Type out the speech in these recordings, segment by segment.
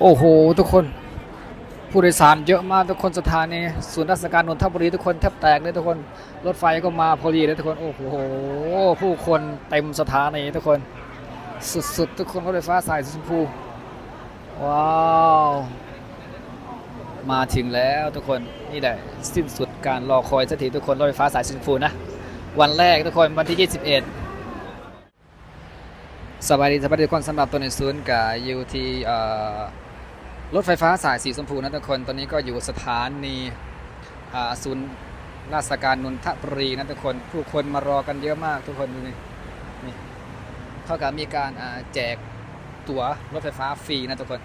โอ้โห ทุกคน ผู้โดยสารเยอะมากทุกคนสถานีศูนย์ราชการนนทบุรีทุกคนแทบแตกเลยทุกคนรถไฟก็มาพอดีเลยทุกคนโอ้โหผู้คนเต็มสถานีทุกคน สุดๆทุกคนรถไฟฟ้าสายสีชมพูว้าวมาถึงแล้วทุกคนนี่แหละสิ้นสุดการรอคอยสักทีทุกคนรถไฟฟ้าสายสีชมพูนะวันแรกทุกคนวันที่ 21สวัสดีสวัสดีทุกคนสำหรับตัวในศูนย์กับยูทีเอ่อ รถไฟฟ้าสายสีชมพูนะทุกคน ตอนนี้ก็อยู่สถานีศูนย์ราชการนนทบุรีนะทุกคน ผู้คนมารอกันเยอะมากทุกคนดูนี่นี่เท่ากับมีการแจกตั๋วรถไฟฟ้าฟรีนะทุกคน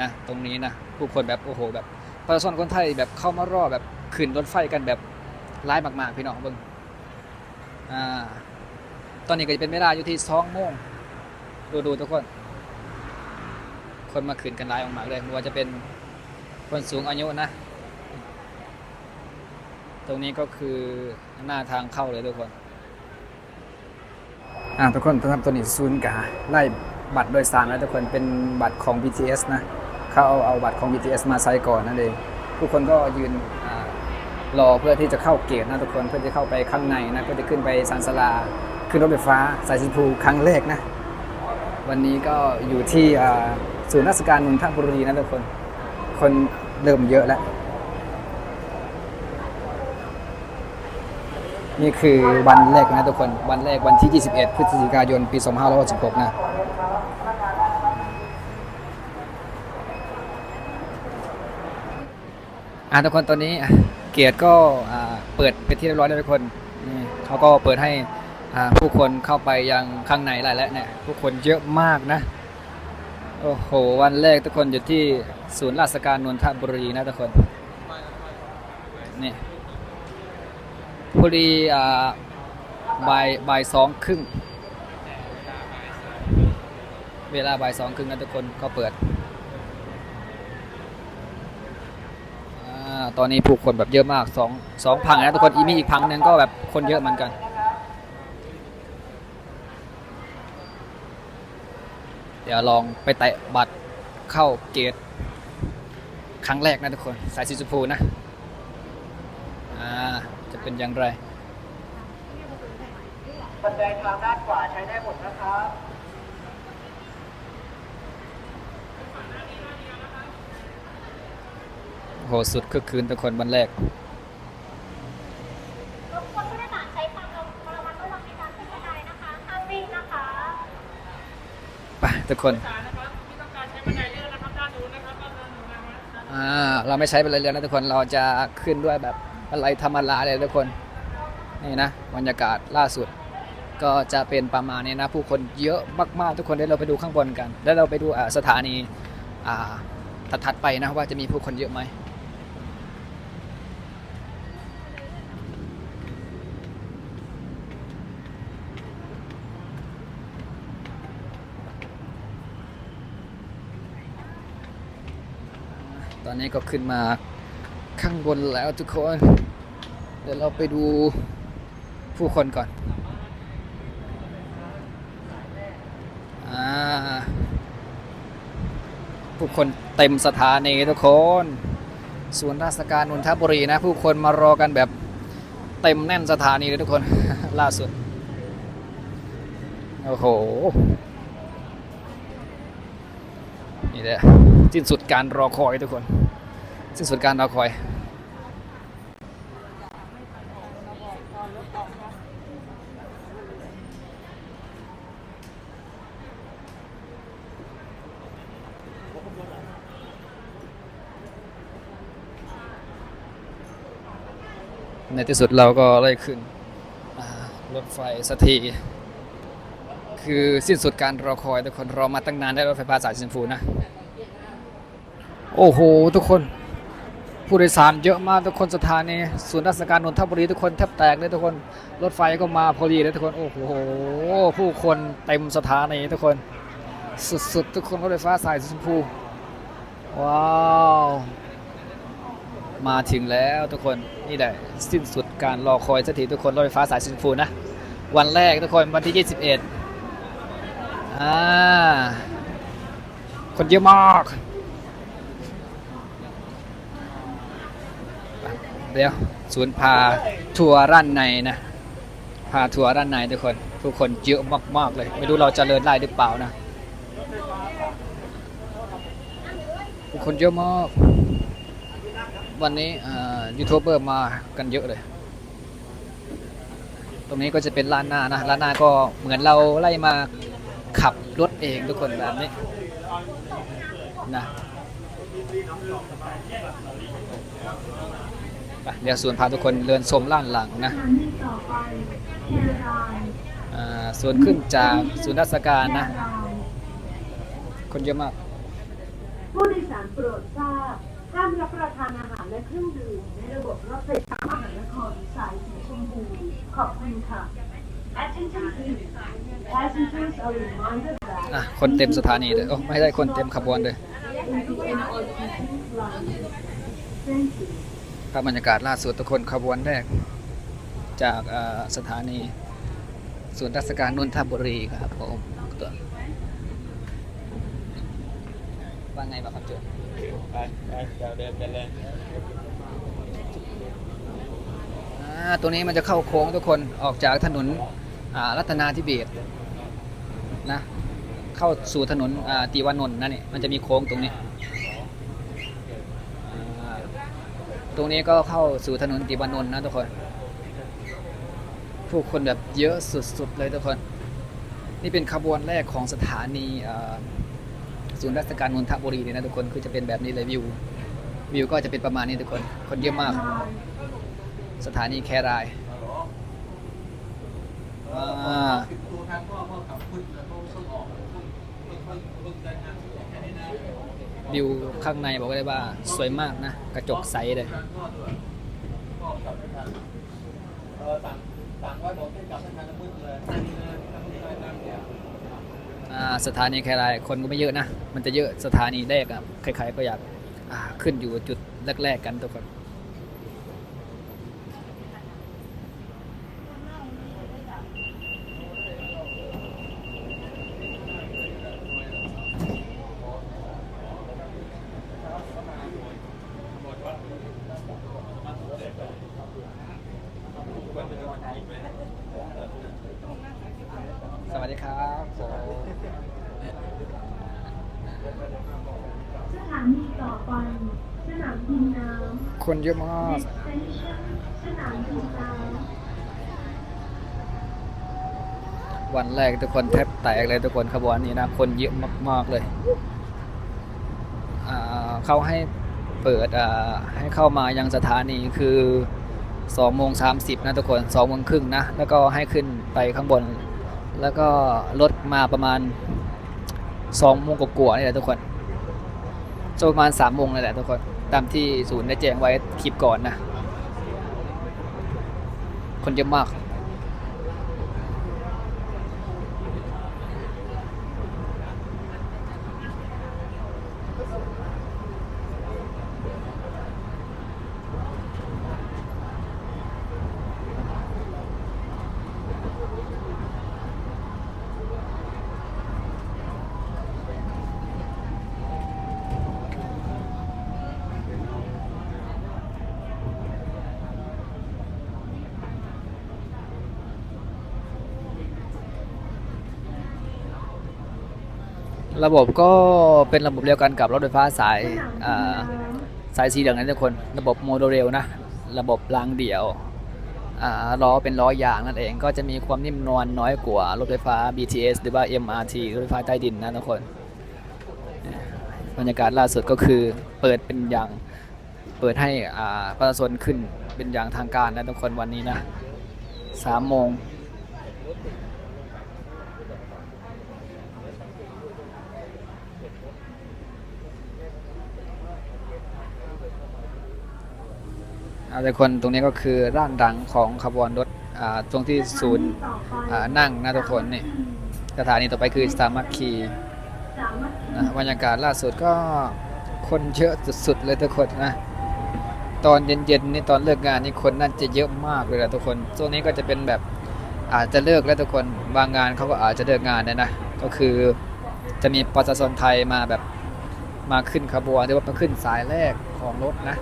นะตรงนี้นะผู้คนแบบโอ้โห แบบประชาชนคนไทยแบบเข้ามารอแบบขึ้นรถไฟกันแบบร้ายมาก ๆ พี่น้องเบิ่งอ่าตอนนี้ก็จะเป็นเวลาอยู่ที่สองโมงดูดูทุกคน คนมาขืนกันร้ายออกมาเลยไม่ว่าจะเป็นคนสูงอายุนะ ตรงนี้ก็คือหน้าทางเข้าเลยทุกคน อ่าทุกคนทุกท่านตัวนี้ซูนกาไล่บัตรโดยสารนะทุกคนเป็นบัตรของ BTS นะเขาเอาเอาบัตรของ BTS มาใช้ก่อนนั่นเองทุกคนก็ยืนรอเพื่อที่จะเข้าเกตนะทุกคนเพื่อจะเข้าไปข้างในนะเพื่อจะขึ้นไปสันสลาขึ้นรถไฟฟ้าสายสีชมพูครั้งแรกนะ วันนี้ก็อยู่ที่อ่า ศูนย์ราชการนนทบุรีนะทุกคน คนเริ่มเยอะแล้ว นี่คือวันแรกนะทุกคน วันแรกวันที่ 21 พฤศจิกายน ปี 2566 นะอ่าทุกคนตอนนี้เกียรติก็เปิดเป็นที่เรียบร้อยแล้วทุกคนนี่เขาก็เปิดให้ผู้คนเข้าไปยังข้างในได้แล้วเนี่ยผู้คนเยอะมากนะ โอ้โห วันแรกทุกคนอยู่ที่ศูนย์ราชการนนทบุรีนะทุกคนนี่พอดีอ่าบ่ายบ่ายสองครึ่งเวลาบ่ายสองครึ่งนะทุกคนก็เปิดอ่าตอนนี้ผู้คนแบบเยอะมากสองสองพังนะทุกคนอีมีอีกพังหนึ่งก็แบบคนเยอะเหมือนกัน เดี๋ยวลองไปแตะบัตรเข้าเกต ครั้งแรกนะทุกคน สายสีชมพูนะ อ่า จะเป็นอย่างไรบันไดทางด้านขวาใช้ได้หมดนะครับโหสุดคึกคืนทุกคนวันแรก รบกวนผู้โดยสารใช้ความระมัดระวังในการขึ้นบันไดนะคะห้ามวิ่งนะคะ ไป ทุกคนอ่าเราไม่ใช้เป็นไรเรือนะทุกคน เราจะขึ้นด้วยแบบอะไรธรรมดาเลยทุกคน นี่นะบรรยากาศล่าสุด ก็จะเป็นประมาณนี้นะ ผู้คนเยอะมากๆทุกคนเดี๋ยวเราไปดูข้างบนกัน แล้วเราไปดูสถานีถัดๆไปนะว่าจะมีผู้คนเยอะไหม ต อนนี้ก็ขึ้นมาข้างบนแล้วทุกคน เดี๋ยวเราไปดูผู้คนก่อนอ่าผู้คนเต็มสถานีทุกคนส่วนราชการนนทบุรีนะ ผู้คนมารอกันแบบเต็มแน่นสถานีเลยทุกคน ล่าสุด โอ้โห นี่แหละสิ้นสุดการรอคอยทุกคน สิ้นสุดการรอคอย ในที่สุดเราก็ได้ขึ้นรถไฟสักทีคือสิ้นสุดการรอคอยทุกคนรอมาตั้งนานได้รถไฟฟ้าสายสีชมพูนะ โอ้โห ทุกคน ผู้โดยสารเยอะมากทุกคนสถานีศูนย์ราชการนนทบุรีทุกคนแทบแตกเลยทุกคนรถไฟก็มาพอดีเลยทุกคนโอ้โหผู้คนเต็มสถานีทุกคนสุดๆทุกคนรถไฟฟ้าสายสีชมพูว้าวมาถึงแล้วทุกคนนี่แหละสิ้นสุดการรอคอยสักทีทุกคนรถไฟฟ้าสายสีชมพูนะวันแรกทุกคนวันที่ 21อ่าคนเยอะมาก เดี๋ยวศูนย์พาทัวร์ร้านในนะพาทัวร์ร้านในทุกคนทุกคนเยอะมากๆเลย ไม่รู้เราจะเลินไล่หรือเปล่านะทุกคนเยอะมากวันนี้ยูทูบเบอร์มากันเยอะเลย ตรงนี้ก็จะเป็นร้านหน้านะร้านหน้าก็เหมือนเราไล่มาขับรถเองทุกคนแบบนี้นะ เดี๋ยวส่วนพาทุกคนเดินชมล้านหลังนะอ่าส่วนขึ้นจากศูนย์ราชการนะ คนเยอะมาก ผู้โดยสารโปรดทราบห้ามรับประทานอาหารและเครื่องดื่มในระบบรถไฟฟ้ามหานครสายสีชมพู ขอบคุณค่ะ Attention please Passengers are reminded that อะคนเต็มสถานีเลยโอ้ไม่ได้คนเต็มขบวนเลย into MRT line Thank you ภาพบรรยากาศล่าสุดทุกคนขบวนแรก จากอ่าสถานีศูนย์ราชการนนทบุรีครับผมตัวว่าไงบ้างครับจุ๊ไปไปเดี๋ยวเดินไปเลยอ่าตัวนี้มันจะเข้าโค้งทุกคนออกจากถนนอ่ารัตนาธิเบศรนะเข้าสู่ถนนอ่าตีวานนท์นะเนี่ยมันจะมีโค้งตรงนี้อ่า ตรงนี้ก็เข้าสู่ถนนตีวานนท์นะทุกคน ผู้คนแบบเยอะสุดๆเลยทุกคน นี่เป็นขบวนแรกของสถานีศูนย์ราชการนนทบุรีเลยนะทุกคนคือจะเป็นแบบนี้เลยวิววิวก็จะเป็นประมาณนี้ทุกคน คนเยอะมาก สถานีแครายอ่า วิวข้างในบอกได้ว่าสวยมากนะ กระจกใสเลยสถานีแครายคนก็ไม่เยอะนะ มันจะเยอะสถานีแรกอะใครๆก็อยากขึ้นอยู่จุดแรก ๆ กันทุกคน วัสดีครับผมสถานีต่อไปสนามบินน้ำคนเยอะมาก Destination สนามบินน้ำวันแรกทุกคนแทบแตกเลยทุกคนขบวนนี้นะ คนเยอะมาก ๆ เลยอ่าเขาให้เปิดอ่าให้เข้ามายังสถานีคือ2โมง30 นะทุกคน2โมงครึ่งนะ แล้วก็ให้ขึ้นไปข้างบน แล้วก็รถมาประมาณสองโมงกว่าๆนี่แหละทุกคนจะประมาณสามโมงนี่แหละทุกคน ตามที่ศูนย์ได้แจ้งไว้คลิปก่อนนะ คนเยอะมาก ระบบก็เป็นระบบเดียวกันกับรถไฟฟ้าสายสายสีเหลืองนะทุกคน ระบบโมโนเรลนะ ระบบรางเดี่ยวล้อเป็นล้อยางนั่นเอง ก็จะมีความนิ่มนวลน้อยกว่ารถไฟฟ้า BTS หรือว่า MRT รถไฟฟ้าใต้ดินนะทุกคน บรรยากาศล่าสุดก็คือเปิดเป็นอย่างเปิดให้ประชาชนขึ้นเป็นอย่างทางการนะทุกคนวันนี้นะสามโมง ทุกคนตรงนี้ก็คือร่างดังของขบวนรถตรงที่ศูนย์นั่งนะทุกคนนี่สถานีต่อไปคือสามัคคีนะบรรยากาศล่าสุดก็คนเยอะสุดๆเลยทุกคนนะตอนเย็นๆนี่ตอนเลิกงานนี่คนน่าจะเยอะมากเลยนะทุกคนช่วงนี้ก็จะเป็นแบบอาจจะเลิกแล้วทุกคนบางงานเขาก็อาจจะเลิกงานเนี่ยนะก็คือจะมีประชาชนไทยมาแบบมาขึ้นขบวนหรือว่ามาขึ้นสายแรกของรถนะ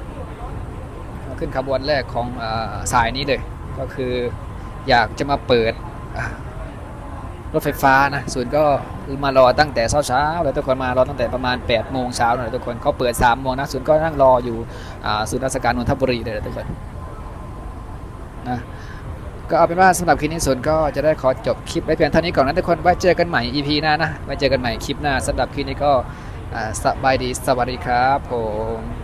ขึ้นขบวนแรกของอสายนี้เลย ก็คืออยากจะมาเปิดรถไฟฟ้านะศูนย์ก็มารอตั้งแต่เช้าๆเลยทุกคนมารอตั้งแต่ประมาณ8โมงเช้าเลยทุกคนเขาเปิด3โมงนะศูนย์ก็นั่งรออยู่ศูนย์ราชการนนทบุรีเลยทุกคนนะก็เอาเป็นว่าสำหรับคลิปนี้ศูนก็จะได้ขอจบคลิปไว้เพียงเท่านี้ก่อนนะทุกคนไว้เจอกันใหม่ EP หน้านะไว้เจอกันใหม่คลิปหน้าสำหรับคลิปนี้ก็สบายดีสวัสดีครับผม